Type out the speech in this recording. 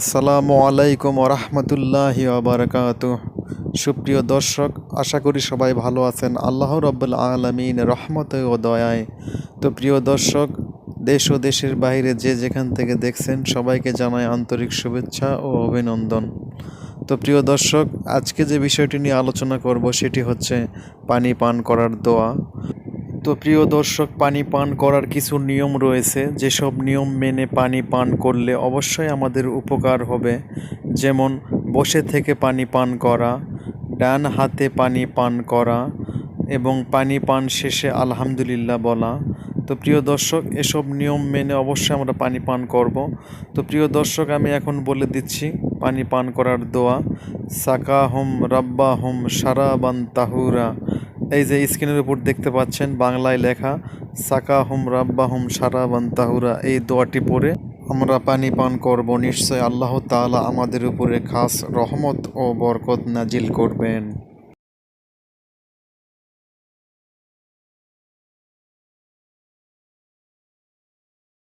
আসসালামু আলাইকুম ওরহমতুল্লাহি আবরকাত সুপ্রিয় দর্শক, আশা করি সবাই ভালো আছেন। আল্লাহ রব্বুল আলমিন রহমত ও দয়ায়। তো প্রিয় দর্শক, দেশ ও দেশের বাইরে যে যেখান থেকে দেখছেন, সবাইকে জানায় আন্তরিক শুভেচ্ছা ও অভিনন্দন। তো প্রিয় দর্শক, আজকে যে বিষয়টি নিয়ে আলোচনা করব, সেটি হচ্ছে পানি পান করার দোয়া। তো প্রিয় দর্শক, পানি পান করার কিছু নিয়ম রয়েছে। যেসব নিয়ম মেনে পানি পান করলে অবশ্যই আমাদের উপকার হবে। যেমন, বসে থেকে পানি পান করা, ডান হাতে পানি পান করা এবং পানি পান শেষে আলহামদুলিল্লাহ বলা। তো প্রিয় দর্শক, এসব নিয়ম মেনে অবশ্যই আমরা পানি পান করব। তো প্রিয় দর্শক, আমি এখন বলে দিচ্ছি, পানি পান করার দোয়া সাকা হোম রাব্বা হোম সারাবান তাহুরা। এই যে স্ক্রিনের উপর দেখতে পাচ্ছেন বাংলায় লেখা সাকা হুম রাব্বা হুম সারাবান তাহুরা এই দোয়াটি পড়ে আমরা পানি পান করব। নিশ্চয় আল্লাহ তালা আমাদের উপরে খাস রহমত ও বরকত নাজিল করবেন।